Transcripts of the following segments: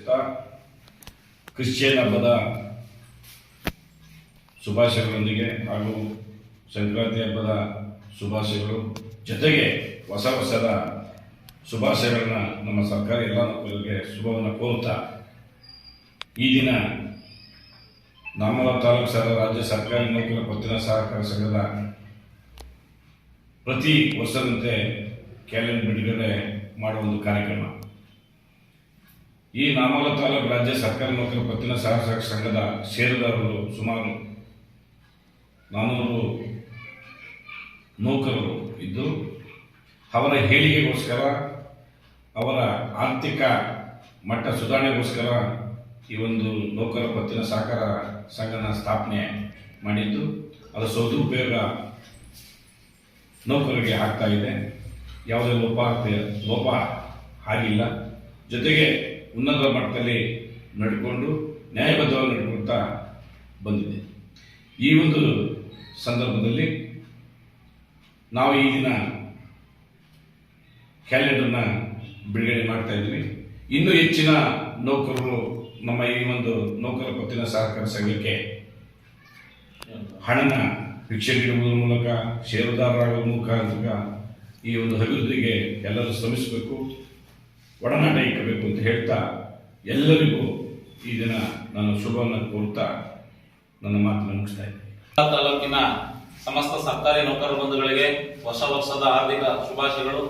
ತಿಳಿಸುತ್ತಾ Christian ಹಬ್ಬದ ಶುಭಾಶಯಗಳೊಂದಿಗೆ ಹಾಗೂ ಸಂಕ್ರಾಂತಿ ಹಬ್ಬದ ಶುಭಾಶಯಗಳು ಜೊತೆಗೆ ಹೊಸ ವರ್ಷದ ಶುಭಾಶಯಗಳನ್ನ ನಮ್ಮ ಸರ್ಕಾರಿ ಎಲ್ಲ ಮಕ್ಕಳಿಗೆ ಶುಭವನ್ನು ಕೋರುತ್ತಾ ಈ ದಿನ ನಾಮಲ ತಾಲೂಕು ಸಹ ರಾಜ್ಯ ಸರ್ಕಾರಿ ನೌಕರ ಪತ್ತಿನ ಸಹಕಾರ ಸಂಘದ ಪ್ರತಿ ವರ್ಷದಂತೆ ಕ್ಯಾಲೆಂಡರ್ ಬಿಡುಗಡೆ ಮಾಡುವ ಒಂದು ಕಾರ್ಯಕ್ರಮ ಈ ನಾಮಲ ತಾಲೂಕು ರಾಜ್ಯ ಸರ್ಕಾರಿ ನೌಕರ ಪತ್ತಿನ ಸಹಕಾರ ಸಂಘದ ಷೇರುದಾರರು ಸುಮಾರು ನಾನ್ನೂರು ನೌಕರರು ಇದ್ದು, ಅವರ ಹೇಳಿಕೆಗೋಸ್ಕರ, ಅವರ ಆರ್ಥಿಕ ಮಟ್ಟ ಸುಧಾರಣೆಗೋಸ್ಕರ ಈ ಒಂದು ನೌಕರ ಪತ್ತಿನ ಸಹಕಾರ ಸಂಘನ ಸ್ಥಾಪನೆ ಮಾಡಿದ್ದು. ಅದರ ಸದುಪಯೋಗ ನೌಕರರಿಗೆ ಆಗ್ತಾ ಇದೆ. ಯಾವುದೇ ಲೋಪ ಲೋಪ ಆಗಿಲ್ಲ. ಜೊತೆಗೆ ಉನ್ನತ ಮಟ್ಟದಲ್ಲಿ ನಡ್ಕೊಂಡು ನ್ಯಾಯಬದ್ಧವಾಗಿ ನಡ್ಕೊಳ್ತಾ ಬಂದಿದೆ. ಈ ಒಂದು ಸಂದರ್ಭದಲ್ಲಿ ನಾವು ಈ ದಿನ ಕ್ಯಾಲೆಂಡರ್ನ ಬಿಡುಗಡೆ ಮಾಡ್ತಾ ಇದ್ವಿ. ಇನ್ನೂ ಹೆಚ್ಚಿನ ನೌಕರರು ನಮ್ಮ ಈ ಒಂದು ನೌಕರ ಪತ್ತಿನ ಸಹಕಾರ ಸಂಘಕ್ಕೆ ಹಣನ ಭಿಕ್ಷೆ ನೀಡುವುದರ ಮೂಲಕ ಷೇರುದಾರರಾಗುವ ಮುಖಾಂತರ ಈ ಒಂದು ಅಭಿವೃದ್ಧಿಗೆ ಎಲ್ಲರೂ ಶ್ರಮಿಸಬೇಕು. ಒಡನಾಟ ಇಕ್ಕಬೇಕು ಅಂತ ಹೇಳ್ತಾ ಎಲ್ಲರಿಗೂ ಈ ದಿನ ನಾನು ಶುಭವನ್ನು ಕೋರ್ತಾ ನನ್ನ ಮಾತನ್ನು ಮುಗಿಸ್ತಾ ಇದ್ದೀನಿ. ತಾಲೂಕಿನ ಸಮಸ್ತ ಸರ್ಕಾರಿ ನೌಕರ ಬಂಧುಗಳಿಗೆ ಹೊಸ ವರ್ಷದ ಹಾರ್ದಿಕ ಶುಭಾಶಯಗಳು.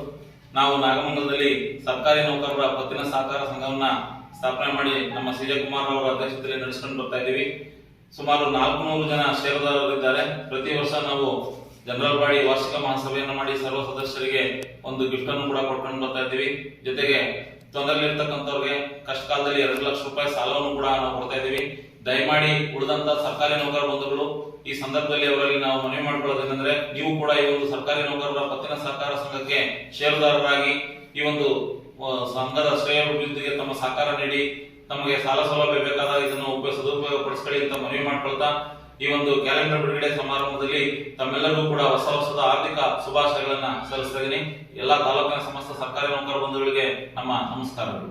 ನಾವು ನಾಗಮಂಗಲದಲ್ಲಿ ಸರ್ಕಾರಿ ನೌಕರರ ಪತ್ತಿನ ಸಹಕಾರ ಸಂಘವನ್ನ ಸ್ಥಾಪನೆ ಮಾಡಿ ನಮ್ಮ ಸಿ ಕುಮಾರ್ ಅವರ ಅಧ್ಯಕ್ಷತೆಯಲ್ಲಿ ನಡೆಸಿಕೊಂಡು ಬರ್ತಾ ಇದ್ದೀವಿ. ಸುಮಾರು ನಾಲ್ಕುನೂರು ಜನ ಷೇರುದಾರರಿದ್ದಾರೆ. ಪ್ರತಿ ವರ್ಷ ನಾವು ಜನರಲ್ ಬಾಡಿ ವಾರ್ಷಿಕ ಮಹಾಸಭೆಯನ್ನು ಮಾಡಿ ಸರ್ವ ಸದಸ್ಯರಿಗೆ ಒಂದು ಗಿಫ್ಟ್ ಅನ್ನು ಕೂಡ ಕೊಟ್ಕೊಂಡು ಬರ್ತಾ ಇದ್ದೀವಿ. ಜೊತೆಗೆ ತೊಂದರೆಲಿರ್ತಕ್ಕಂಥವ್ರಿಗೆ ಕಷ್ಟ ಕಾಲದಲ್ಲಿ ಎರಡು ಲಕ್ಷ ರೂಪಾಯಿ ಸಾಲವನ್ನು ಕೂಡ ನಾವು ಕೊಡ್ತಾ ಇದ್ದೀವಿ. ದಯಮಾಡಿ ಉಳಿದಂತ ಸರ್ಕಾರಿ ನೌಕರ ಬಂಧುಗಳು, ಈ ಸಂದರ್ಭದಲ್ಲಿ ಅವರಲ್ಲಿ ನಾವು ಮನವಿ ಮಾಡ್ಕೊಳ್ಳೋದೇನೆಂದ್ರೆ ನೀವು ಕೂಡ ಈ ಒಂದು ಸರ್ಕಾರಿ ನೌಕರರ ಪತ್ತಿನ ಸಹಕಾರ ಸಂಘಕ್ಕೆ ಷೇರುದಾರರಾಗಿ ಈ ಒಂದು ಸಂಘದ ಶ್ರೇಯಾಭಿವೃದ್ಧಿಗೆ ತಮ್ಮ ಸಹಕಾರ ನೀಡಿ, ತಮಗೆ ಸಾಲ ಸೌಲಭ್ಯ ಬೇಕಾದಾಗ ಇದನ್ನು ಸದುಪಯೋಗ ಪಡಿಸ್ಕೊಳ್ಳಿ ಅಂತ ಮನವಿ ಮಾಡ್ಕೊಳ್ತಾ ಈ ಒಂದು ಕ್ಯಾಲೆಂಡರ್ ಬಿಡುಗಡೆ ಸಮಾರಂಭದಲ್ಲಿ ತಮ್ಮೆಲ್ಲರಿಗೂ ಕೂಡ ಹೊಸ ಹೊಸದ ಆರ್ಥಿಕ ಶುಭಾಶಯಗಳನ್ನ ಸಲ್ಲಿಸ್ತಾ ಇದ್ದೀನಿ. ಎಲ್ಲಾ ತಾಲೂಕಿನ ಸಮಸ್ತ ಸರ್ಕಾರಿ ನೌಕರ ಬಂಧುಗಳಿಗೆ ನಮ್ಮ ನಮಸ್ಕಾರಗಳು.